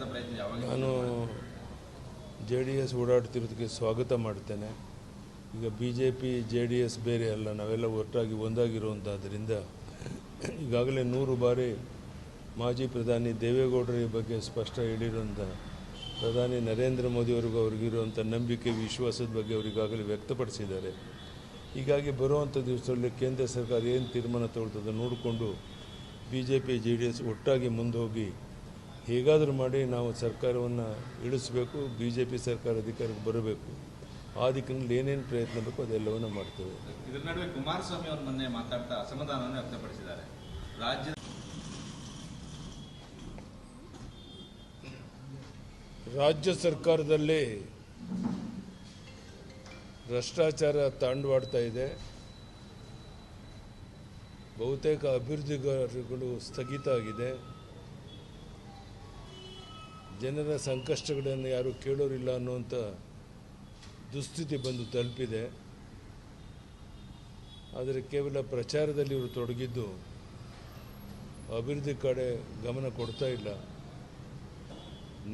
ನಾನು J D S ಓಡಾಡ್ತಿರೋದಕ್ಕೆ ಸ್ವಾಗತ ಮಾಡ್ತೇನೆ ಈಗ B J P, J D S ಬೇರೆ ಅಲ್ಲ, ನಾವೆಲ್ಲ ಒಟ್ಟಾಗಿ ಒಂದಾಗಿರುವಂಥದ್ದರಿಂದ ಈಗಾಗಲೇ ನೂರು ಬಾರಿ ಮಾಜಿ ಪ್ರಧಾನಿ ದೇವೇಗೌಡರ ಬಗ್ಗೆ ಸ್ಪಷ್ಟ ಹೇಳಿರುವಂಥ ಪ್ರಧಾನಿ ನರೇಂದ್ರ ಮೋದಿಯವರಿಗೂ ಅವ್ರಿಗಿರುವಂಥ ನಂಬಿಕೆ, ವಿಶ್ವಾಸದ ಬಗ್ಗೆ ಅವರು ಈಗಾಗಲೇ ವ್ಯಕ್ತಪಡಿಸಿದ್ದಾರೆ. ಹೀಗಾಗಿ ಬರುವಂಥ ದಿವಸದಲ್ಲಿ ಕೇಂದ್ರ ಸರ್ಕಾರ ಏನು ತೀರ್ಮಾನ ತಗೊಳ್ತದೆ ನೋಡಿಕೊಂಡು B J P, J D S ಒಟ್ಟಾಗಿ ಮುಂದೆ ಹೋಗಿ ಹೇಗಾದರೂ ಮಾಡಿ ನಾವು ಸರ್ಕಾರವನ್ನು ಇಳಿಸಬೇಕು ಬಿ ಜೆ ಪಿ ಸರ್ಕಾರ ಅಧಿಕಾರಕ್ಕೆ ಬರಬೇಕು. ಆ ದಿಕ್ಕಿನಲ್ಲಿ ಏನೇನು ಪ್ರಯತ್ನ ಬೇಕೋ ಅದೆಲ್ಲವನ್ನು ಮಾಡ್ತೇವೆ. ಇದರ ನಡುವೆ ಕುಮಾರಸ್ವಾಮಿ ಅವರು ಮೊನ್ನೆ ಮಾತಾಡ್ತಾ ಅಸಮಾಧಾನವನ್ನು ವ್ಯಕ್ತಪಡಿಸಿದ್ದಾರೆ. ರಾಜ್ಯದ ರಾಜ್ಯ ಸರ್ಕಾರದಲ್ಲಿ ಭ್ರಷ್ಟಾಚಾರ ತಾಂಡವಾಡ್ತಾ ಇದೆ. ಬಹುತೇಕ ಅಭಿವೃದ್ಧಿಗಾರಿಗಳು ಸ್ಥಗಿತ ಆಗಿದೆ. ಜನರ ಸಂಕಷ್ಟಗಳನ್ನು ಯಾರು ಕೇಳೋರಿಲ್ಲ ಅನ್ನುವಂಥ ದುಸ್ಥಿತಿ ಬಂದು ತಲುಪಿದೆ. ಆದರೆ ಕೇವಲ ಪ್ರಚಾರದಲ್ಲಿ ಇವರು ತೊಡಗಿದ್ದು ಅಭಿವೃದ್ಧಿ ಕಡೆ ಗಮನ ಕೊಡ್ತಾ ಇಲ್ಲ.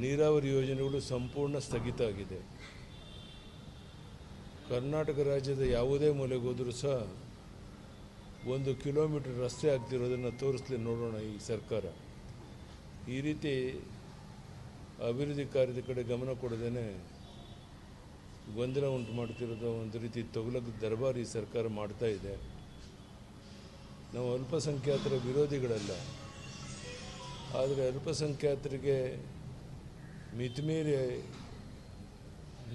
ನೀರಾವರಿ ಯೋಜನೆಗಳು ಸಂಪೂರ್ಣ ಸ್ಥಗಿತ ಆಗಿದೆ. ಕರ್ನಾಟಕ ರಾಜ್ಯದ ಯಾವುದೇ ಮೂಲೆಗೆ ಸಹ ಒಂದು ಕಿಲೋಮೀಟರ್ ರಸ್ತೆ ಆಗ್ತಿರೋದನ್ನು ತೋರಿಸ್ಲಿ ನೋಡೋಣ ಈ ಸರ್ಕಾರ. ಈ ರೀತಿ ಅಭಿವೃದ್ಧಿ ಕಾರ್ಯದ ಕಡೆ ಗಮನ ಕೊಡದೇನೆ ಗೊಂದಲ ಉಂಟು ಮಾಡ್ತಿರೋದು ಒಂದು ರೀತಿ ತೊಗಲಕ್ಕೆ ದರ್ಬಾರ್ ಸರ್ಕಾರ ಮಾಡ್ತಾ ಇದೆ. ನಾವು ಅಲ್ಪಸಂಖ್ಯಾತರ ವಿರೋಧಿಗಳಲ್ಲ. ಆದರೆ ಅಲ್ಪಸಂಖ್ಯಾತರಿಗೆ ಮಿತಿಮೀರಿ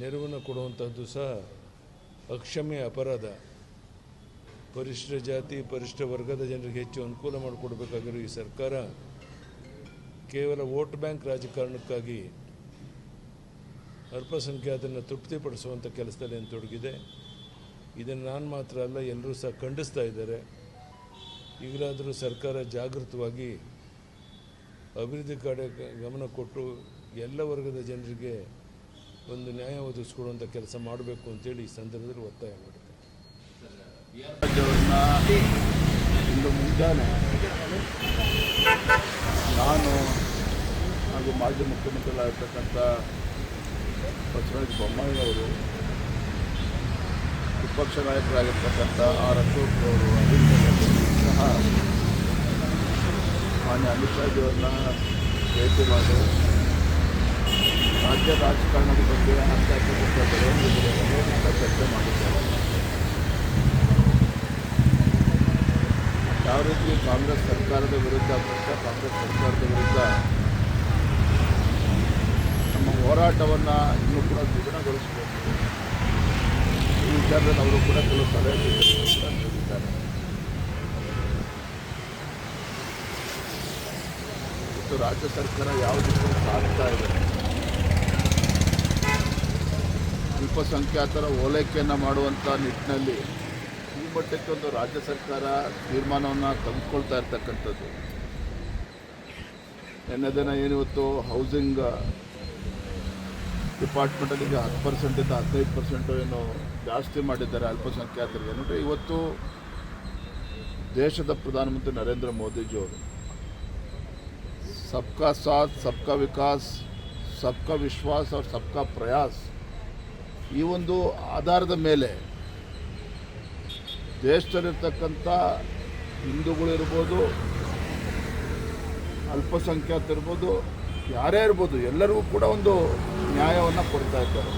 ನೆರವನ್ನು ಕೊಡುವಂಥದ್ದು ಸಹ ಅಕ್ಷಮ್ಯ ಅಪರಾಧ. ಪರಿಶಿಷ್ಟ ಜಾತಿ ಪರಿಶಿಷ್ಟ ವರ್ಗದ ಜನರಿಗೆ ಹೆಚ್ಚು ಅನುಕೂಲ ಮಾಡಿಕೊಡ್ಬೇಕಾಗಿರೋ ಈ ಸರ್ಕಾರ ಕೇವಲ ವೋಟ್ ಬ್ಯಾಂಕ್ ರಾಜಕಾರಣಕ್ಕಾಗಿ ಅಲ್ಪಸಂಖ್ಯಾತನ್ನು ತೃಪ್ತಿಪಡಿಸುವಂಥ ಕೆಲಸದಲ್ಲಿ ಏನು ತೊಡಗಿದೆ ಇದನ್ನು ನಾನು ಮಾತ್ರ ಅಲ್ಲ, ಎಲ್ಲರೂ ಸಹ ಖಂಡಿಸ್ತಾ ಇದ್ದಾರೆ. ಈಗಲಾದರೂ ಸರ್ಕಾರ ಜಾಗೃತವಾಗಿ ಅಭಿವೃದ್ಧಿ ಕಡೆ ಗಮನ ಕೊಟ್ಟು ಎಲ್ಲ ವರ್ಗದ ಜನರಿಗೆ ಒಂದು ನ್ಯಾಯ ಒದಗಿಸ್ಕೊಡುವಂಥ ಕೆಲಸ ಮಾಡಬೇಕು ಅಂತೇಳಿ ಈ ಸಂದರ್ಭದಲ್ಲಿ ಒತ್ತಾಯ ಮುಂಜಾನೆ ನಾನು ಹಾಗೂ ಮಾಜಿ ಮುಖ್ಯಮಂತ್ರಿಗಳಾಗಿರ್ತಕ್ಕಂಥ ಬಸವರಾಜ ಬೊಮ್ಮಾಯಿ ಅವರು, ವಿಪಕ್ಷ ನಾಯಕರಾಗಿರ್ತಕ್ಕಂಥ ಆರ್ ಅಶೋಕ್ ಅವರು ಸಹ ಮಾನ್ಯ ಅಮಿತ್ ಶಾಜಿಯವರನ್ನ ಭೇಟಿ ಮಾಡಿ ರಾಜ್ಯ ರಾಜಕಾರಣದ ಬಗ್ಗೆ ಆಗ್ತಾಯಿರ್ತಕ್ಕಂಥ ಬೆಳವಣಿಗೆ ಬಗ್ಗೆ ಚರ್ಚೆ ಮಾಡಿದ್ದಾರೆ. ಯಾವ ರೀತಿ ಕಾಂಗ್ರೆಸ್ ಸರ್ಕಾರದ ವಿರುದ್ಧ ಪಕ್ಷ ಕಾಂಗ್ರೆಸ್ ಸರ್ಕಾರದ ವಿರುದ್ಧ ಹೋರಾಟವನ್ನು ಇನ್ನೂ ಕೂಡ ದ್ವಿಗುಣಗೊಳಿಸಬೇಕು. ಈ ವಿಚಾರದಲ್ಲಿ ಅವರು ಕೂಡ ಕೆಲವು ಸಲಹೆ ನೀಡಿದ್ದಾರೆ ಮತ್ತು ರಾಜ್ಯ ಸರ್ಕಾರ ಯಾವ ರೀತಿ ಇದೆ? ಅಲ್ಪಸಂಖ್ಯಾತರ ಓಲೈಕೆಯನ್ನು ಮಾಡುವಂಥ ನಿಟ್ಟಿನಲ್ಲಿ ಈ ಮಟ್ಟಕ್ಕೆ ಒಂದು ರಾಜ್ಯ ಸರ್ಕಾರ ತೀರ್ಮಾನವನ್ನು ತೆಗೆದುಕೊಳ್ತಾ ಇರ್ತಕ್ಕಂಥದ್ದು. ನಿನ್ನೆ ದಿನ ಏನಿವತ್ತು ಹೌಸಿಂಗ್ ಡಿಪಾರ್ಟ್ಮೆಂಟಲ್ಲಿ ಈಗ ಹತ್ತು ಪರ್ಸೆಂಟಿಂದ ಹದಿನೈದು ಪರ್ಸೆಂಟು ಏನು ಜಾಸ್ತಿ ಮಾಡಿದ್ದಾರೆ ಅಲ್ಪಸಂಖ್ಯಾತರಿಗೆ. ಅಂದರೆ ಇವತ್ತು ದೇಶದ ಪ್ರಧಾನಮಂತ್ರಿ ನರೇಂದ್ರ ಮೋದಿಜಿಯವರು ಸಬ್ಕಾ ಸಾಥ್, ಸಬ್ಕಾ ವಿಕಾಸ್, ಸಬ್ಕಾ ವಿಶ್ವಾಸ್ और ಸಬ್ಕಾ ಪ್ರಯಾಸ್ ಈ ಒಂದು ಆಧಾರದ ಮೇಲೆ ದೇಶದಲ್ಲಿರ್ತಕ್ಕಂಥ ಹಿಂದೂಗಳಿರ್ಬೋದು ಅಲ್ಪಸಂಖ್ಯಾತರಿರ್ಬೋದು ಯಾರೇ ಇರ್ಬೋದು ಎಲ್ಲರಿಗೂ ಕೂಡ ಒಂದು ನ್ಯಾಯವನ್ನು ಕೊಡ್ತಾ ಇದ್ದಾರೆ.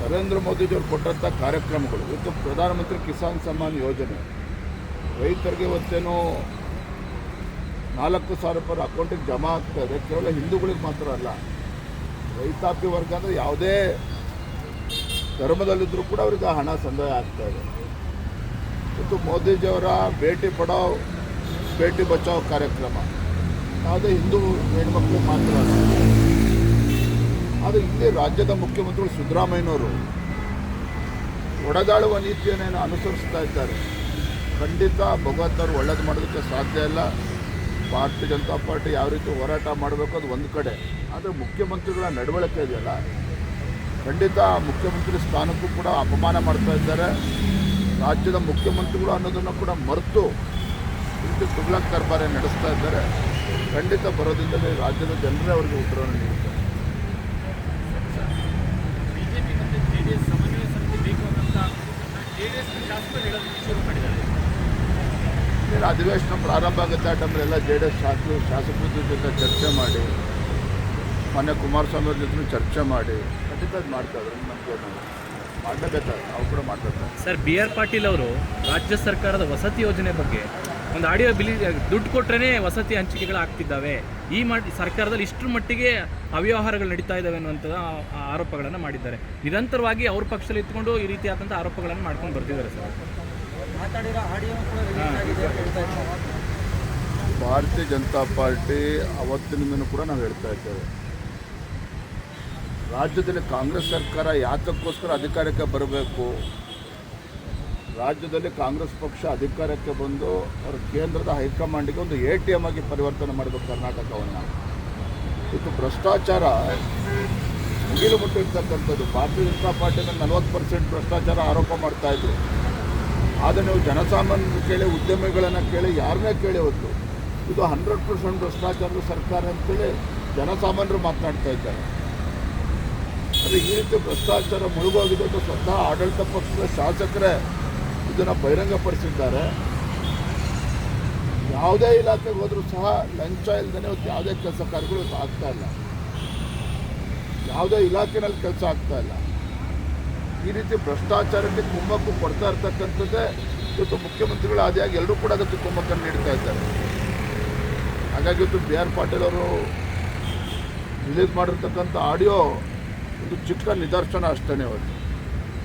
ನರೇಂದ್ರ ಮೋದಿಜಿಯವರು ಕೊಟ್ಟಂಥ ಕಾರ್ಯಕ್ರಮಗಳು, ಇವತ್ತು ಪ್ರಧಾನಮಂತ್ರಿ ಕಿಸಾನ್ ಸಮ್ಮಾನ್ ಯೋಜನೆ, ರೈತರಿಗೆ ಇವತ್ತೇನೋ ನಾಲ್ಕು ಸಾವಿರ ರೂಪಾಯಿ ಅಕೌಂಟಿಗೆ ಜಮಾ ಆಗ್ತಾ ಇದೆ. ಕೇವಲ ಹಿಂದೂಗಳಿಗೆ ಮಾತ್ರ ಅಲ್ಲ, ರೈತಾಪಿ ವರ್ಗ ಅಂದರೆ ಯಾವುದೇ ಧರ್ಮದಲ್ಲಿದ್ದರೂ ಕೂಡ ಅವ್ರಿಗೆ ಹಣ ಸಂದಾಯ ಆಗ್ತಾ ಇದೆ. ಇವತ್ತು ಮೋದಿಜಿಯವರ ಭೇಟಿ ಪಡಾವ್ ಭೇಟಿ ಬಚಾವ್ ಕಾರ್ಯಕ್ರಮ, ಯಾವುದೇ ಹಿಂದೂ ಹೆಣ್ಮಕ್ಳಿಗೆ ಮಾತ್ರ ಆದರೆ ಇಲ್ಲಿ ರಾಜ್ಯದ ಮುಖ್ಯಮಂತ್ರಿಗಳು ಸಿದ್ದರಾಮಯ್ಯನವರು ಒಡೆದಾಳುವ ನೀತಿಯನ್ನೇನು ಅನುಸರಿಸ್ತಾ ಇದ್ದಾರೆ. ಖಂಡಿತ ಭಗವಂತರು ಒಳ್ಳೇದು ಮಾಡೋದಕ್ಕೆ ಸಾಧ್ಯ ಇಲ್ಲ. ಭಾರತೀಯ ಜನತಾ ಪಾರ್ಟಿ ಯಾವ ರೀತಿ ಹೋರಾಟ ಮಾಡಬೇಕು ಅದು ಒಂದು ಕಡೆ. ಆದರೆ ಮುಖ್ಯಮಂತ್ರಿಗಳ ನಡವಳಿಕೆ ಇದೆಯಲ್ಲ, ಖಂಡಿತ ಮುಖ್ಯಮಂತ್ರಿ ಸ್ಥಾನಕ್ಕೂ ಕೂಡ ಅಪಮಾನ ಮಾಡ್ತಾ ಇದ್ದಾರೆ. ರಾಜ್ಯದ ಮುಖ್ಯಮಂತ್ರಿಗಳು ಅನ್ನೋದನ್ನು ಕೂಡ ಮರೆತು ಇಂದು ತುಗ್ಲಕ್ ದರ್ಬಾರೆ ನಡೆಸ್ತಾ ಇದ್ದಾರೆ. ಖಂಡಿತ ಬರೋದ್ರಿಂದಲೇ ರಾಜ್ಯದ ಜನರೇ ಅವರಿಗೆ ಉತ್ತರವನ್ನು ನೀಡ್ತಾರೆ ಬಿಜೆಪಿ ಮತ್ತು ಜೆ ಡಿ ಎಸ್ ಸಮನ್ವಯ ಸಮಿತಿ ಬೇಕು ಅಂತ ಜೆ ಡಿ ಎಸ್ ಶಾಸಕರು ಹೇಳೋದಕ್ಕೆ ಶುರು ಮಾಡಿದ್ದಾರೆ. ಅಧಿವೇಶನ ಪ್ರಾರಂಭ ಆಗುತ್ತೆ ಆ ಎಲ್ಲ ಜೆ ಡಿ ಎಸ್ ಶಾಸಕರು ಶಾಸಕರ ಜೊತೆ ಚರ್ಚೆ ಮಾಡಿ ಮೊನ್ನೆ ಕುಮಾರಸ್ವಾಮಿ ಅವ್ರ ಜೊತೆ ಚರ್ಚೆ ಮಾಡಿ ಖಂಡಿತ ಅದು ಮಾಡ್ತಾ ಇದ್ದಾರೆ ನಮಗೆ ಮಾಡಲೇಬೇಕಾದ್ರೆ ನಾವು ಕೂಡ ಮಾಡ್ತಾರೆ ಸರ್ ಬಿ ಆರ್ ಪಾಟೀಲ್ ಅವರು ರಾಜ್ಯ ಸರ್ಕಾರದ ವಸತಿ ಯೋಜನೆ ಬಗ್ಗೆ ಒಂದು ಆಡಿಯೋ ಬಿಲಿ ದುಡ್ಡು ಕೊಟ್ರೇ ವಸತಿ ಹಂಚಿಕೆಗಳು ಆಗ್ತಿದ್ದಾವೆ. ಈ ಮಾಡಿ ಸರ್ಕಾರದಲ್ಲಿ ಇಷ್ಟರ ಮಟ್ಟಿಗೆ ಅವ್ಯವಹಾರಗಳು ನಡೀತಾ ಇದ್ದಾವೆ ಅನ್ನುವಂಥ ಆರೋಪಗಳನ್ನು ಮಾಡಿದ್ದಾರೆ. ನಿರಂತರವಾಗಿ ಅವ್ರ ಪಕ್ಷದಲ್ಲಿ ಇಟ್ಕೊಂಡು ಈ ರೀತಿಯಾದಂಥ ಆರೋಪಗಳನ್ನು ಮಾಡ್ಕೊಂಡು ಬರ್ತಿದ್ದಾರೆ ಸರ್. ಮಾತಾಡಿರೋ ಆಡಿಯೋ ಕೂಡ ರಿಲೀಸ್ ಆಗಿದೆ ಹೇಳ್ತಾ ಇದ್ದಾರೆ. ಭಾರತೀಯ ಜನತಾ ಪಾರ್ಟಿ ಅವತ್ತಿನಿಂದನೂ ಕೂಡ ನಾವು ಹೇಳ್ತಾ ಇದ್ದೇವೆ. ರಾಜ್ಯದಲ್ಲಿ ಕಾಂಗ್ರೆಸ್ ಸರ್ಕಾರ ಯಾತಕ್ಕೋಸ್ಕರ ಅಧಿಕಾರಕ್ಕೆ ಬರಬೇಕು? ರಾಜ್ಯದಲ್ಲಿ ಕಾಂಗ್ರೆಸ್ ಪಕ್ಷ ಅಧಿಕಾರಕ್ಕೆ ಬಂದು ಅವರು ಕೇಂದ್ರದ ಹೈಕಮಾಂಡಿಗೆ ಒಂದು ಎ ಟಿ ಎಂ ಆಗಿ ಪರಿವರ್ತನೆ ಮಾಡಬೇಕು ಕರ್ನಾಟಕವನ್ನು. ಇದು ಭ್ರಷ್ಟಾಚಾರ. ಮುಗಿಲು ಮುಟ್ಟಿರ್ತಕ್ಕಂಥದ್ದು. ಭಾರತೀಯ ಜನತಾ ಪಾರ್ಟಿ ಮೇಲೆ ನಲವತ್ತು ಪರ್ಸೆಂಟ್ ಭ್ರಷ್ಟಾಚಾರ ಆರೋಪ ಮಾಡ್ತಾ ಇದ್ರು. ಆದರೆ ನೀವು ಜನಸಾಮಾನ್ಯರು ಕೇಳಿ, ಉದ್ಯಮಿಗಳನ್ನು ಕೇಳಿ, ಯಾರನ್ನೇ ಕೇಳಿ ಹೊತ್ತು ಇದು ಹಂಡ್ರೆಡ್ ಪರ್ಸೆಂಟ್ ಭ್ರಷ್ಟಾಚಾರದ ಸರ್ಕಾರ ಅಂತೇಳಿ ಜನಸಾಮಾನ್ಯರು ಮಾತನಾಡ್ತಾ ಇದ್ದಾರೆ. ಆದರೆ ಈ ರೀತಿ ಭ್ರಷ್ಟಾಚಾರ ಮುಳುಗೋಗಿದೆ ಅಂತ ಸ್ವತಃ ಆಡಳಿತ ಪಕ್ಷದ ಶಾಸಕರೇ ಇದನ್ನು ಬಹಿರಂಗಪಡಿಸಿದ್ದಾರೆ. ಯಾವುದೇ ಇಲಾಖೆಗೆ ಹೋದರೂ ಸಹ ಲಂಚ ಇಲ್ಲದೇ ಇವತ್ತು ಯಾವುದೇ ಕೆಲಸ ಕಾರ್ಯಗಳು ಆಗ್ತಾ ಇಲ್ಲ. ಯಾವುದೇ ಇಲಾಖೆನಲ್ಲಿ ಕೆಲಸ ಆಗ್ತಾ ಇಲ್ಲ. ಈ ರೀತಿ ಭ್ರಷ್ಟಾಚಾರಕ್ಕೆ ಕುಮ್ಮಕ್ಕು ಕೊಡ್ತಾ ಇರ್ತಕ್ಕಂಥದ್ದೇ ಇವತ್ತು ಮುಖ್ಯಮಂತ್ರಿಗಳು ಆದಿಯಾಗಿ ಎಲ್ಲರೂ ಕೂಡ ಅದಕ್ಕೆ ಕುಮ್ಮಕ್ಕನ್ನು ನೀಡ್ತಾ ಇದ್ದಾರೆ. ಹಾಗಾಗಿ ಇವತ್ತು ಬಿ ಆರ್ ಪಾಟೀಲ್ ಅವರು ರಿಲೀಸ್ ಮಾಡಿರ್ತಕ್ಕಂಥ ಆಡಿಯೋ ಒಂದು ಚಿಕ್ಕ ನಿದರ್ಶನ ಅಷ್ಟೇ ಇವತ್ತು.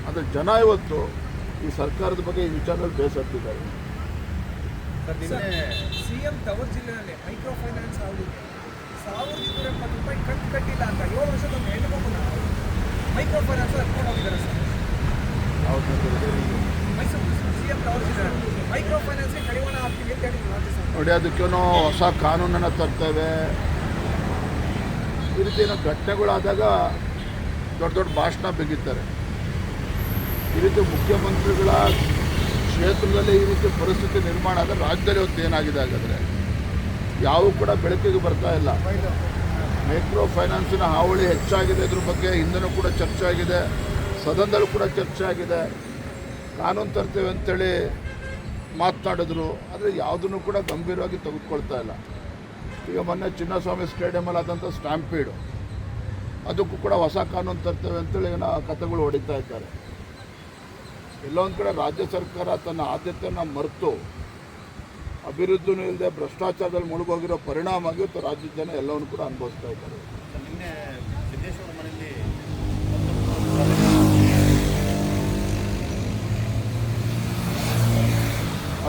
ಅಂದರೆ ಜನ ಇವತ್ತು ಈ ಸರ್ಕಾರದ ಬಗ್ಗೆ ಈ ವಿಚಾರದಲ್ಲಿ ಬೇಸತ್ತಿದ್ದಾರೆ ಸಿಎಂ ತವರು ಜಿಲ್ಲೆಯಲ್ಲಿ ಮೈಕ್ರೋ ಫೈನಾನ್ಸ್ ಅವರಿಗೆ ಸಾವಿರದ ಇನ್ನೂರ ಎಪ್ಪತ್ತು ರೂಪಾಯಿ ಕಟ್ ಕಟ್ಟಿಲ್ಲ ಅಂತ ಏಳು ವರ್ಷದ ಒಂದು ಹೆಣ್ಣು ಮಗುನ ಮೈಕ್ರೋ ಫೈನಾನ್ಸ್ ಎತ್ಕೊಂಡು ಹೋಗಿದ್ದಾರೆ ಸರ್. ಮೈಸೂರು ಸಿಎಂ ತವರು ಜಿಲ್ಲೆಯಲ್ಲಿ ಮೈಕ್ರೋ ಫೈನಾನ್ಸ್ಗೆ ಕಡಿವಾಣ ಹಾಕ್ತೀವಿ ಅಂತ ಹೇಳಿದ್ರು ನೋಡಿ ಅದಕ್ಕೇನೋ ಹೊಸ ಕಾನೂನನ್ನು ತರ್ತೇವೆ ಈ ರೀತಿ ಏನೋ ಘಟನೆಗಳಾದಾಗ ದೊಡ್ಡ ದೊಡ್ಡ ಭಾಷಣ ಬಿಗಿತಾರೆ. ಈ ರೀತಿ ಮುಖ್ಯಮಂತ್ರಿಗಳ ಕ್ಷೇತ್ರದಲ್ಲಿ ಈ ರೀತಿ ಪರಿಸ್ಥಿತಿ ನಿರ್ಮಾಣ ಆದರೆ ರಾಜ್ಯದಲ್ಲಿ ಇವತ್ತು ಏನಾಗಿದೆ ಹಾಗಾದರೆ? ಯಾವ ಕೂಡ ಬೆಳಕಿಗೆ ಬರ್ತಾ ಇಲ್ಲ. ಮೈಕ್ರೋ ಫೈನಾನ್ಸಿನ ಹಾವಳಿ ಹೆಚ್ಚಾಗಿದೆ ಇದ್ರ ಬಗ್ಗೆ ಹಿಂದೆನೂ ಕೂಡ ಚರ್ಚೆ ಆಗಿದೆ. ಸದನದಲ್ಲೂ ಕೂಡ ಚರ್ಚೆ ಆಗಿದೆ. ಕಾನೂನು ತರ್ತೇವೆ ಅಂತೇಳಿ ಮಾತನಾಡಿದ್ರು. ಆದರೆ ಯಾವುದನ್ನು ಕೂಡ ಗಂಭೀರವಾಗಿ ತೆಗೆದುಕೊಳ್ತಾ ಇಲ್ಲ. ಈಗ ಮೊನ್ನೆ ಚಿನ್ನಸ್ವಾಮಿ ಸ್ಟೇಡಿಯಮಲ್ಲಿ ಆದಂಥ ಸ್ಟ್ಯಾಂಪೀಡು ಅದಕ್ಕೂ ಕೂಡ ಹೊಸ ಕಾನೂನು ತರ್ತೇವೆ ಅಂತೇಳಿ ಏನೋ ಕಥೆಗಳು ಹೊಡಿತಾ ಇದ್ದಾರೆ. ಎಲ್ಲೊಂದು ಕಡೆ ರಾಜ್ಯ ಸರ್ಕಾರ ತನ್ನ ಆದ್ಯತೆಯನ್ನು ಮರೆತು ಅಭಿವೃದ್ಧಿನೂ ಇಲ್ಲದೆ ಭ್ರಷ್ಟಾಚಾರದಲ್ಲಿ ಮುಳುಗೋಗಿರೋ ಪರಿಣಾಮ ಇವತ್ತು ರಾಜ್ಯದ ಜನ ಎಲ್ಲವನ್ನು ಕೂಡ ಅನುಭವಿಸ್ತಾ ಇದ್ದಾರೆ.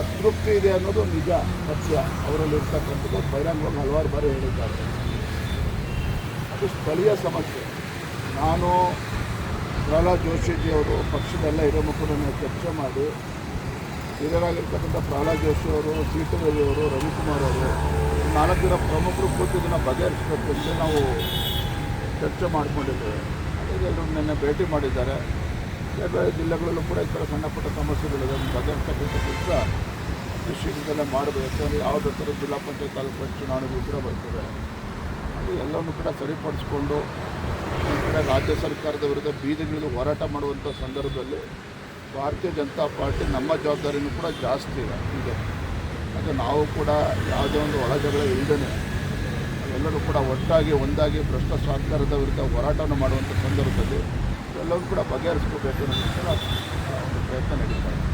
ಅತೃಪ್ತಿ ಇದೆ ಅನ್ನೋದು ನಿಜ ಸತ್ಯ. ಅವರಲ್ಲಿ ಇರ್ತಕ್ಕಂಥದ್ದು ಬಹಿರಂಗವಾಗಿ ಹಲವಾರು ಬಾರಿ ಹೇಳಿದ್ದಾರೆ. ಅದು ಸ್ಥಳೀಯ ಸಮಸ್ಯೆ. ನಾನು ಪ್ರಹ್ಲಾದ್ ಜೋಶಿಜಿ ಅವರು ಪಕ್ಷದೆಲ್ಲ ಹಿರಿಯ ಮುಖಂಡರನ್ನು ಚರ್ಚೆ ಮಾಡಿ ಹಿರಿಯರಾಗಿರ್ತಕ್ಕಂಥ ಪ್ರಹ್ಲಾದ್ ಜೋಶಿ ಅವರು ಸೀಟು ರವಿಯವರು ರವಿಕುಮಾರ್ ಅವರು ನಾಲ್ಕು ಜನ ಪ್ರಮುಖರು ಕೂತು ಇದನ್ನು ಬಗೆಹರಿಸಬೇಕು ಅಂತ ನಾವು ಚರ್ಚೆ ಮಾಡಿಕೊಂಡಿದ್ದೇವೆ. ಅದಕ್ಕೆ ಎಲ್ಲರೂ ನಿನ್ನೆ ಭೇಟಿ ಮಾಡಿದ್ದಾರೆ. ಬೇರೆ ಜಿಲ್ಲೆಗಳಲ್ಲೂ ಕೂಡ ಈ ಥರ ಸಣ್ಣ ಪುಟ್ಟ ಸಮಸ್ಯೆಗಳಿದೆ. ಬಗೆಹರಿಸ್ತಕ್ಕಂಥ ಕೆಲಸ ಶೀಘ್ರದಲ್ಲೇ ಮಾಡಬೇಕು. ಯಾಕಂದರೆ ಯಾವುದೇ ಥರ ಜಿಲ್ಲಾ ಪಂಚಾಯತ್ ತಾಲೂಕು ಪಂಚಾಯತ್ ಚುನಾವಣೆಗಳು ಕೂಡ ಬರ್ತವೆ. ಅದು ಎಲ್ಲವನ್ನು ಕೂಡ ಸರಿಪಡಿಸ್ಕೊಂಡು ಈ ಕಡೆ ರಾಜ್ಯ ಸರ್ಕಾರದ ವಿರುದ್ಧ ಬೀದಿಗಳಲ್ಲಿ ಹೋರಾಟ ಮಾಡುವಂಥ ಸಂದರ್ಭದಲ್ಲಿ ಭಾರತೀಯ ಜನತಾ ಪಾರ್ಟಿ ನಮ್ಮ ಜವಾಬ್ದಾರಿನೂ ಕೂಡ ಜಾಸ್ತಿ ಇದೆ. ಹೀಗೆ. ಅದು ನಾವು ಕೂಡ ಯಾವುದೇ ಒಂದು ಒಳಜಗಳ ಇಲ್ಲದೇ ಎಲ್ಲರೂ ಕೂಡ ಒಟ್ಟಾಗಿ, ಒಂದಾಗಿ ಭ್ರಷ್ಟ ಸರ್ಕಾರದ ವಿರುದ್ಧ ಹೋರಾಟವನ್ನು ಮಾಡುವಂಥ ಸಂದರ್ಭದಲ್ಲಿ ಎಲ್ಲರೂ ಕೂಡ ಬಗೆಹರಿಸ್ಕೋಬೇಕು ಒಂದು ಪ್ರಯತ್ನ ನಡೀತಾ ಇದೆ.